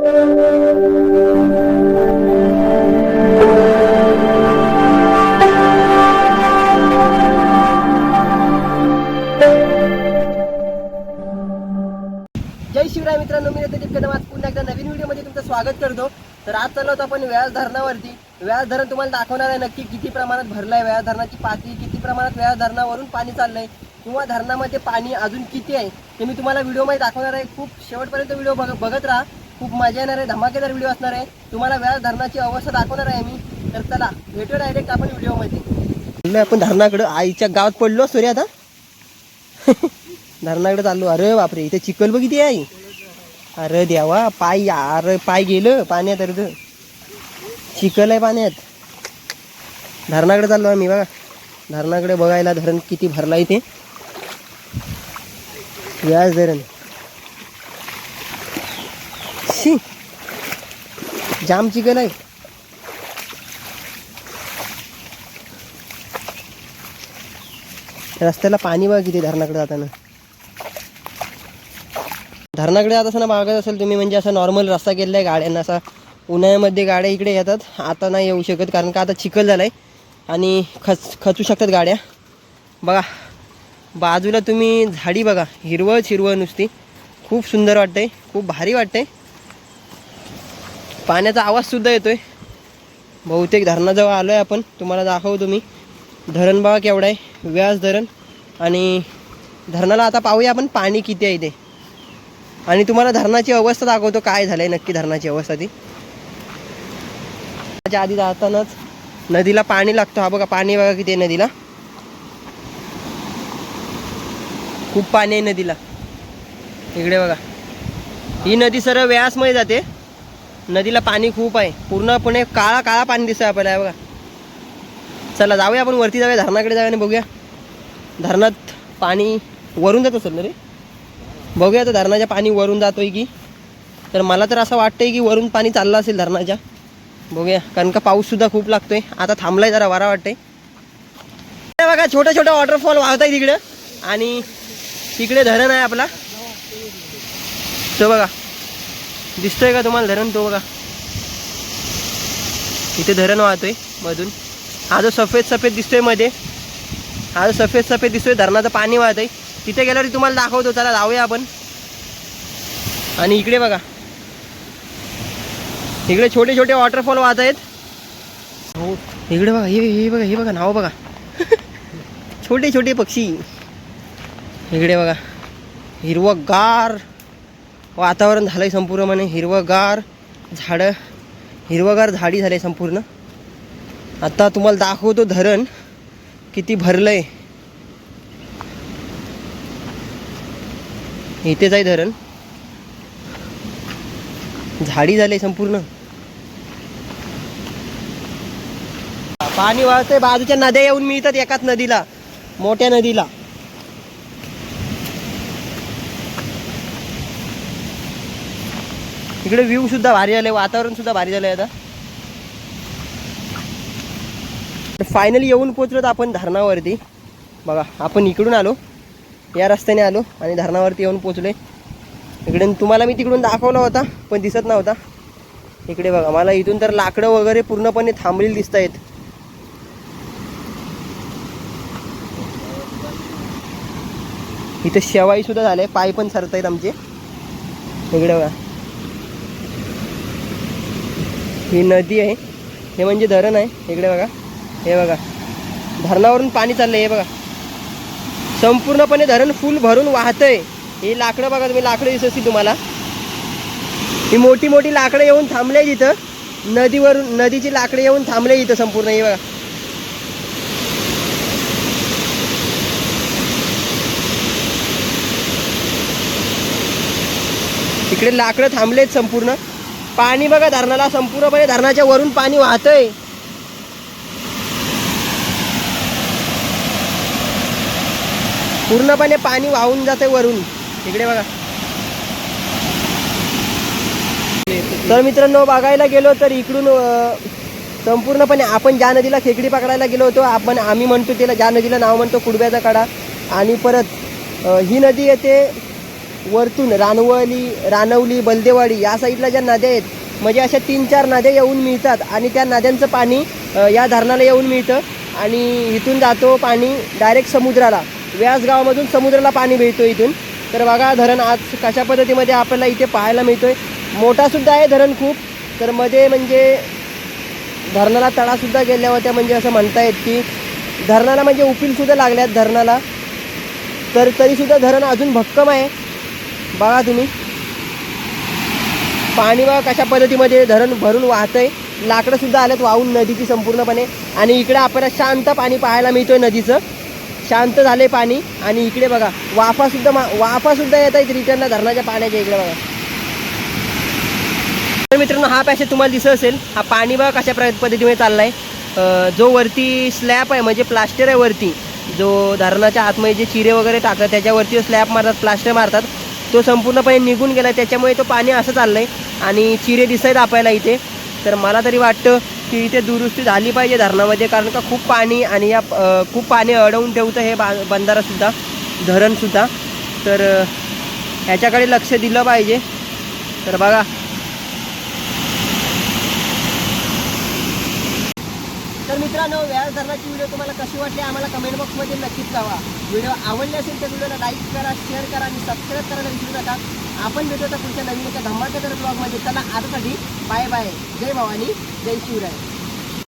जय शिवराय मित्रांनो मी नितीन कदम आज पुन्हा एकदा नवीन व्हिडिओमध्ये तुमचं स्वागत करतो. तर आज चाललो होतो आपण व्याज धरणावरती. व्याज धरण तुम्हाला दाखवणार आहे नक्की किती प्रमाणात भरलंय व्याज धरणाची पातळी किती प्रमाणात व्याज धरणावरून पाणी चाललंय किंवा धरणामध्ये पाणी अजून किती आहे ते मी तुम्हाला व्हिडिओमध्ये दाखवणार आहे. खूप शेवटपर्यंत व्हिडिओ बघ बघत राहा. खूप मजा येणार आहे धमाकेदार व्हिडिओ असणार आहे. तुम्हाला व्याज धरणाची अवस्था दाखवणार आहे मी. तर चला भेटू डायरेक्ट आपण व्हिडिओमध्ये आपण धरणाकडं आईच्या गावात पडलो सूर्य आता. धरणाकडे चाललो. अरे बापरे इथे चिखल बघ किती आहे अरे द्यावा पाय अरे पाय गेलं पाण्यात अर्ध चिखल आहे पाण्यात. धरणाकडे चाललो आम्ही बघा. धरणाकडे बघायला धरण किती भरला इथे व्याज धरण. शी. जाम चिखल आहे. रस्त्याला पाणी बघा किती धरणाकडे जाताना. धरणाकडे जात असताना बघत असेल तुम्ही म्हणजे असा नॉर्मल रस्ता केलेला आहे गाड्यांना असा उन्हाळ्यामध्ये गाड्या इकडे येतात. आता नाही येऊ शकत कारण का आता चिखल झाला आहे आणि खच खचू शकतात गाड्या. बघा बाजूला तुम्ही झाडी बघा हिरवळच हिरवळ नुसती. खूप सुंदर वाटतंय खूप भारी वाटतंय. पाण्याचा आवाजसुद्धा येतो आहे बहुतेक धरणाजवळ आलो आहे आपण. तुम्हाला दाखवतो मी. धरण केवढा केवढं आहे. व्यास धरण. आणि धरणाला आता पाहूया आपण पाणी किती आहे ते आणि तुम्हाला धरणाची अवस्था दाखवतो काय झालं आहे नक्की धरणाची अवस्था ती. त्याच्या आधी जातानाच नदीला पाणी लागतं. हा बघा पाणी बघा किती आहे नदीला. खूप पाणी आहे नदीला. इकडे बघा. ही नदी सर व्यासमध्ये जाते. नदीला पाणी खूप आहे. पूर्णपणे काळा काळा पाणी दिसतंय आपल्याला बघा. चला जाऊया आपण वरती जाऊया धरणाकडे जाऊया आणि बघूया. धरणात पाणी वरून जात असेल ना रे? बघूया तर धरणाच्या पाणी वरून जातोय की. तर मला तर असं वाटतंय की वरून पाणी चाललं असेल धरणाच्या. बघूया कारण का पाऊससुद्धा खूप लागतोय. आता थांबलाय जरा वारा वाटतंय. बघा छोट्या छोट्या वॉटरफॉल वाहत आहे तिकडं आणि तिकडे धरण आहे आपला. तो बघा. दिसतोय का तुम्हाला धरण तो बघा? इथे धरण वाहतोय मधून. हा जो सफेद सफेद दिसतोयमध्ये हा जो सफेद सफेद दिसतोय धरणाचं पाणी वाहत आहे तिथे गेल्यावर तुम्हाला दाखवतो चला जाऊया आपण. आणि इकडे बघा. इकडे छोटे छोटे वॉटरफॉल वाहत आहेत. हो इकडे बघा हे हे बघा हे बघा नाव बघा. छोटे छोटे पक्षी. इकडे बघा. हिरवंगार. वातावरण झालं आहे म्हणे हिरवंगार झाडं हिरवंगार झाडी झाली आहे संपूर्ण. आता तुम्हाला दाखवतो धरण किती भरलं आहे इथेच आहे धरण. झाडी झाली संपूर्ण. पाणी वाहते बाजूच्या नद्या येऊन मिळतात एकाच नदीला मोठ्या नदीला. इकडे व्ह्यू सुद्धा भारी झाले वातावरण सुद्धा भारी झालंय आता. फायनली येऊन पोचलो आपण धरणावरती. बघा आपण इकडून आलो या रस्त्याने आलो आणि धरणावरती येऊन पोचले इकडे तुम्हाला मी तिकडून दाखवला होता पण दिसत नव्हता. इकडे बघा मला इथून तर लाकडं वगैरे पूर्णपणे थांबलेली दिसत आहेत. इथं शेवाई सुद्धा झाले पाय पण सरत आहेत आमचे. इकडे बघा. ही नदी आहे. हे म्हणजे धरण आहे. इकडे बघा. हे बघा. धरणावरून पाणी चाललं आहे हे बघा. संपूर्णपणे धरण फुल भरून वाहतंय. ही लाकडं बघा तुम्ही लाकडं दिसत तुम्हाला. ही मोठी मोठी लाकडं येऊन थांबले तिथं. नदीवरून नदीची लाकडं येऊन थांबले इथं संपूर्ण हे बघा. इकडे लाकडं थांबलेत संपूर्ण. पाणी बघा धरणाला संपूर्णपणे धरणाच्या वरून पाणी वाहतंय. पूर्णपणे पाणी वाहून जाते वरून. इकडे बघा. तर मित्रांनो बघायला गेलो तर इकडून संपूर्णपणे आपण ज्या नदीला खेकडी पकडायला गेलो होतो आपण आम्ही म्हणतो त्याला ज्या नदीला नाव म्हणतो कुडब्याचा कडा. आणि परत ही नदी येते वरतून रानवली रानवली बलदेवाडी या साईडला ज्या नद्या आहेत म्हणजे अशा तीन चार नद्या येऊन मिळतात आणि त्या नद्यांचं पाणी या धरणाला येऊन मिळतं. आणि इथून जातो पाणी डायरेक्ट समुद्राला. व्यास गावामधून समुद्राला पाणी मिळतो इथून. तर बघा धरण आज कशा पद्धतीमध्ये आपल्याला इथे पाहायला मिळतो आहे मोठासुद्धा आहे धरण खूप. तर मध्ये म्हणजे धरणाला तळासुद्धा गेल्या होत्या म्हणजे असं म्हणता येत की धरणाला म्हणजे उपीलसुद्धा लागल्यात धरणाला. तर तरीसुद्धा धरण अजून भक्कम आहे. बघा तुम्ही. पाणी बघा कशा पद्धतीमध्ये धरण भरून वाहतंय. लाकडंसुद्धा आल्यात वाहून नदीची संपूर्णपणे. आणि इकडे आपल्याला शांत पाणी पाहायला मिळतोय नदीचं. शांत झाले पाणी. आणि इकडे बघा वाफासुद्धा मा वाफासुद्धा येत आहेत रिटर्नला धरणाच्या पाण्याच्या इकडे बघा. तर मित्रांनो हा पॅसेज तुम्हाला दिसत असेल. हा पाणी बघा कशा प्र पद्धतीमध्ये चालला आहे जो वरती स्लॅब आहे म्हणजे प्लास्टर आहे वरती. जो धरणाच्या आतमध्ये जे चिरे वगैरे टाकतात त्याच्यावरती स्लॅब मारतात प्लास्टर मारतात. तो संपूर्णपणे निघून गेला. त्याच्यामुळे तो पाणी असं चाललं आहे आणि चिरे दिसत आपल्याला इथे. तर मला तरी वाटतं की इथे दुरुस्ती झाली पाहिजे धरणामध्ये कारण का खूप पाणी आणि या खूप पाणी अडवून ठेवतं हे बा बंधारासुद्धा धरणसुद्धा तर ह्याच्याकडे लक्ष दिलं पाहिजे. तर बघा तर मित्रांनो व्याज धरणाची व्हिडिओ तुम्हाला कशी वाटली आम्हाला कमेंट बॉक्समध्ये नक्कीच कळवा. व्हिडिओ आवडले असेल तर व्हिडिओला लाईक करा शेअर करा आणि सबस्क्राईब करायला विसरू नका. आपण भेटू आता पुढच्या नवीन एका धमाकेदार ब्लॉगमध्ये त्यांना आजसाठी बाय बाय जय भवानी जय शिवराय.